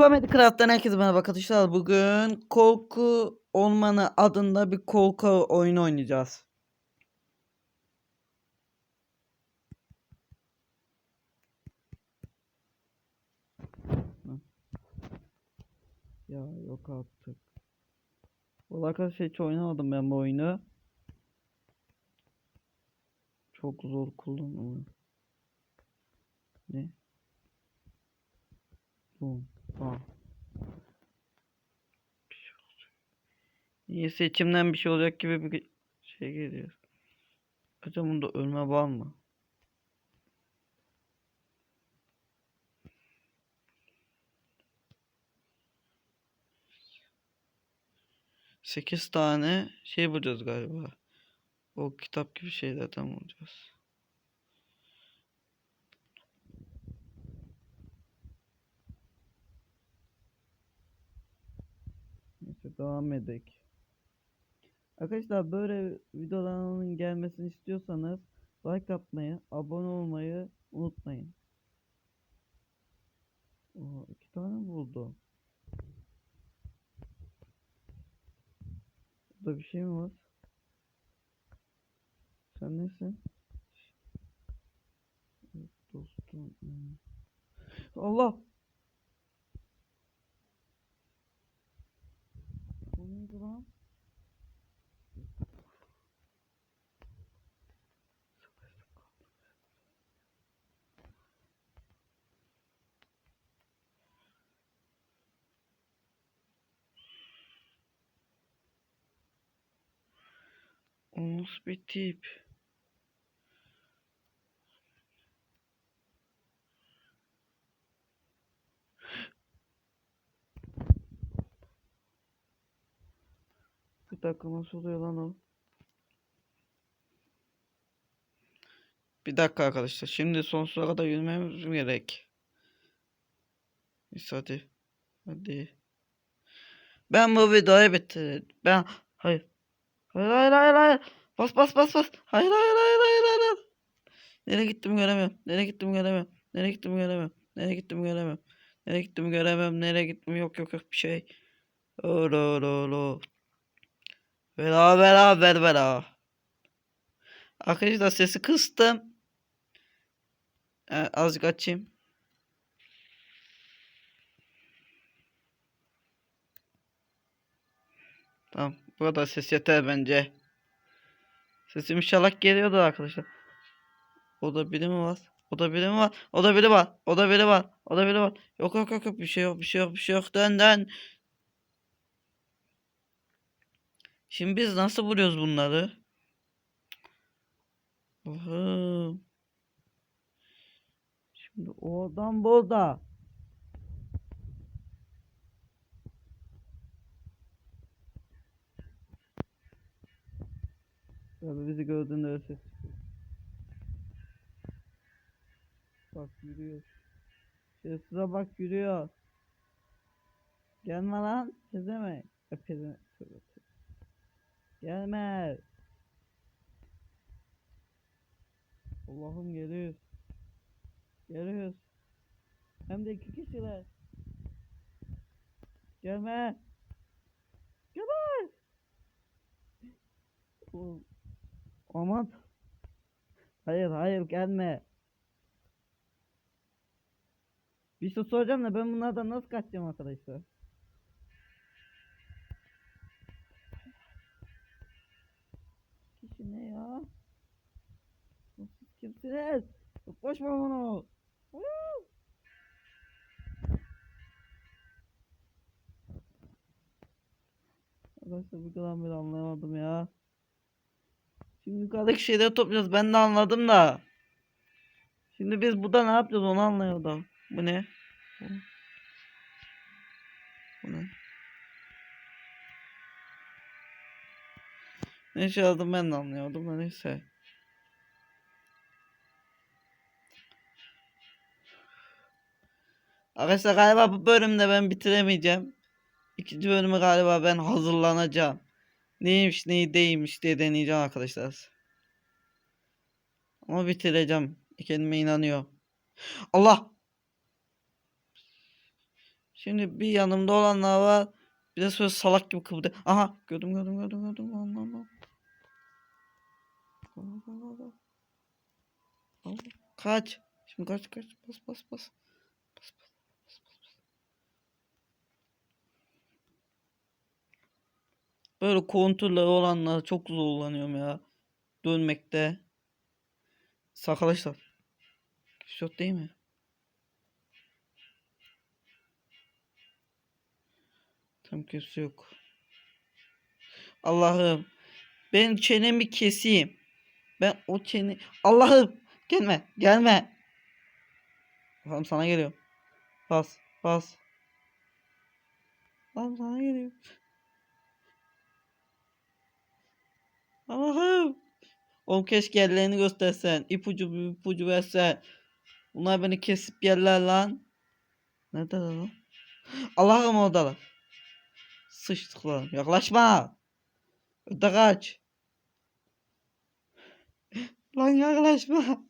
Comedy Craft'tan herkese merhaba arkadaşlar. Bugün Korku Ormanı adında bir korku oyunu oynayacağız. Ya yok artık. Vallahi arkadaşlar hiç oynamadım ben bu oyunu. Çok zor kullanımı. Ne? Boom. Aa. Bir şey. Niye seçimden bir şey olacak gibi bir şey geliyor. Acaba bunda ölme var mı? Sekiz tane şey bulacağız galiba. O kitap gibi şeylerden bulacağız. Neyse devam edelim. Arkadaşlar böyle videoların gelmesini istiyorsanız like atmayı, abone olmayı unutmayın. Oo, iki tane buldu. Burada bir şey mi var? Sen nesin? Dostum. Allah! O neydi lan? Nasıl bir tip? Bir dakika nasıl oluyor lan o? Bir dakika arkadaşlar. Şimdi sonsuza kadar yürümemiz gerek. Neyse hadi. Hadi. Ben bu videoyu bitirdim. Ben hayır. Hayır hayır hayır hayır. Bas bas bas bas. Hayır hayır hayır hayır hayır. Nereye gittim göremiyorum. Nereye gittim göremiyorum. Nereye gittim göremiyorum. Nereye gittim göremiyorum. Nereye gittim göremiyorum. Nereye gittim yok yok yok bir şey. Olo olo olo. Bela bela ver bela. Arkadaşlar sesi kıstım. Ee, azıcık açayım. Tamam. Bu kadar ses yeter bence. Sesim inşallah geliyordur arkadaşlar. O da biri mi var? O da biri mi var? O da biri var. O da biri var. O da biri var. Yok yok yok yok bir şey yok bir şey yok bir şey yok. Dön dön. Şimdi biz nasıl vuruyoruz bunları? Allah'ım. Şimdi o adam burada. Tabii bizi gördüğünde öyle. Bak yürüyor. Şerefsize bak yürüyor. Gelme lan. E. Tövbe tövbe. Gelme. Allah'ım geliyoruz. Geliyoruz. Hem de iki kişiler. Gelme. Gelme. Oğlum, Aman. Hayır hayır gelme. Bir şey soracağım da ben bunlardan nasıl kaçacağım arkadaşlar? Kişi ne ya? Siz kimsiniz? Yaklaşma bana. Arkadaşlar bu kadar bile anlayamadım ya. Şimdi yukarıdaki şeyleri toplayacağız. Ben de anladım da. Şimdi biz burada ne yapacağız onu anlayamadım. Bu ne? Bu, ne? Ne şey aldım ben de anlayamadım da neyse. Arkadaşlar galiba bu bölümde ben bitiremeyeceğim. İkinci bölümü galiba ben hazırlanacağım. Neymiş neyi değilmiş diye deneyeceğim arkadaşlar. Ama bitireceğim. Kendime inanıyor. Allah! Şimdi bir yanımda olanlar var. Bir de şöyle salak gibi kıvırdı. Aha gördüm gördüm gördüm gördüm. Allah Allah. Kaç. Şimdi kaç kaç. Bas. Bas bas bas bas. bas. Böyle kontürleri olanlar çok zorlanıyorum ya. Dönmekte. Arkadaşlar. Şot değil mi? Tam kötü yok. Allah'ım. Ben çenemi keseyim. Ben o çene... Allah'ım. Gelme. Gelme. Allah'ım sana geliyor. Bas. Bas. Allah'ım sana geliyor. Allah'ım. Oğlum keşke ellerini göstersen. İpucu ipucu versen. Bunlar beni kesip yerler lan. Nerede lan? Allah'ım oradalar. Sıçtık lan. Yaklaşma. Öte kaç. Lan yaklaşma.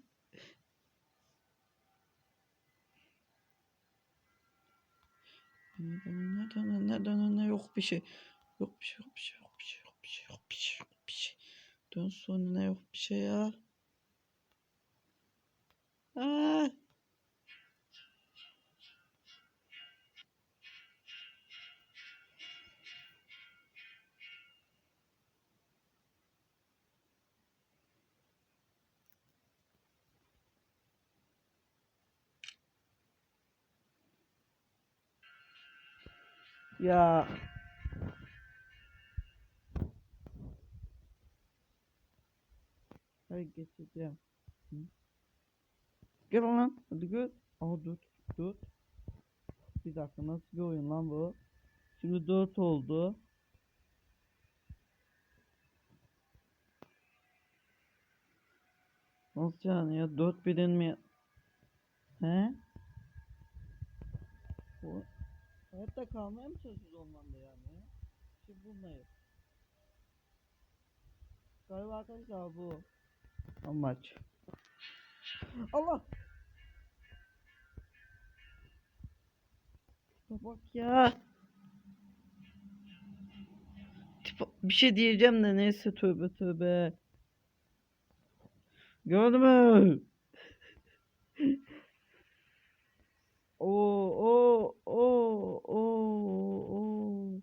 Ne dönen ne dönen ne yok bir şey. Yok bir şey yok bir şey yok bir şey yok bir şey yok bir şey yok bir şey. Dön sonuna yok bir şey ya. Aa. Ya. Hayır geçeceğim. Hı? Gel lan. Hadi gel. Aa dur. Dur. Bir dakika nasıl bir oyun lan bu? Şimdi 4 oldu. Nasıl yani ya? 4 bilinmiyor. He? Bu Hayatta kalmaya mı çalışıyoruz ondan da yani? Şimdi bulmayız. Galiba arkadaşlar bu. Amaç. Allah! Tipe bak ya. Bir şey diyeceğim de neyse tövbe tövbe. Gördün mü? Oo o o o o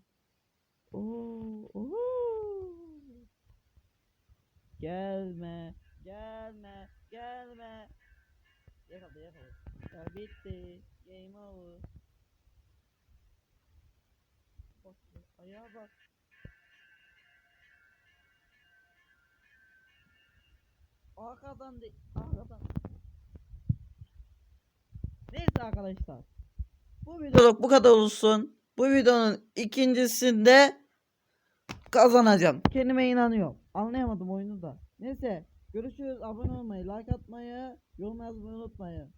o o Gelme, gelme, gelme. Yakaladı, yakaladı. Ya bitti. Game over. Bak, ayağa bak. Arkadan de, arkadan. Neyse arkadaşlar. Bu videoluk bu kadar olsun. Bu videonun ikincisinde kazanacağım. Kendime inanıyorum. Anlayamadım oyunu da. Neyse. Görüşürüz. Abone olmayı, like atmayı, yorum yazmayı unutmayın.